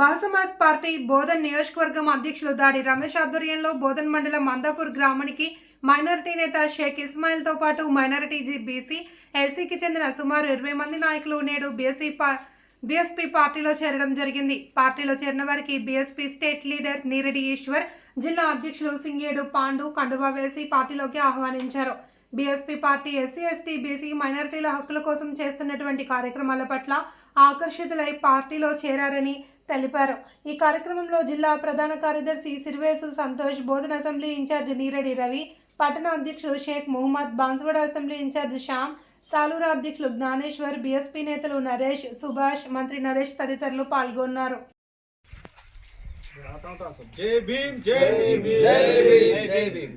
బాసమాస్ party Bodhan నియోజకవర్గం అధ్యక్షులు దాడి రమేష్ ఆధ్వర్యంలో బోధన్ మండలం మందాపూర్ గ్రామానికి మైనారిటీ నేత షేక్ ఇస్మాయిల్తో పాటు మైనారిటీ బీసీ ఎస్సీకి చెందిన సుమారు ఇరవై మంది నాయకులు నేడు బీఎస్సీ పా బీఎస్పీ పార్టీలో చేరడం జరిగింది. పార్టీలో చేరిన వారికి BSP state leader Neereddy Eshwar జిల్లా అధ్యక్షులు సింగేడు పాండు కండువా వేసి పార్టీలోకి ఆహ్వానించారు. BSP party SC ST BC మైనారిటీల హక్కుల కోసం చేస్తున్నటువంటి కార్యక్రమాల పట్ల ఆకర్షితులై పార్టీలో చేరారని తెలిపారు. ఈ కార్యక్రమంలో జిల్లా ప్రధాన కార్యదర్శి సిరివేసు సంతోష్ బోధన అసెంబ్లీ ఇన్ఛార్జ్ నీరెడ్డి రవి పట్టణ అధ్యక్షులు షేక్ మొహమ్మద్ బాన్స్వాడ అసెంబ్లీ ఇన్ఛార్జ్ శ్యామ్ సాలూరా అధ్యక్షులు జ్ఞానేశ్వర్ బీఎస్పీ నేతలు నరేష్ సుభాష్ మంత్రి నరేష్ తదితరులు పాల్గొన్నారు. జై భీమ్ జై భీమ్ జై భీమ్. జై భీమ్.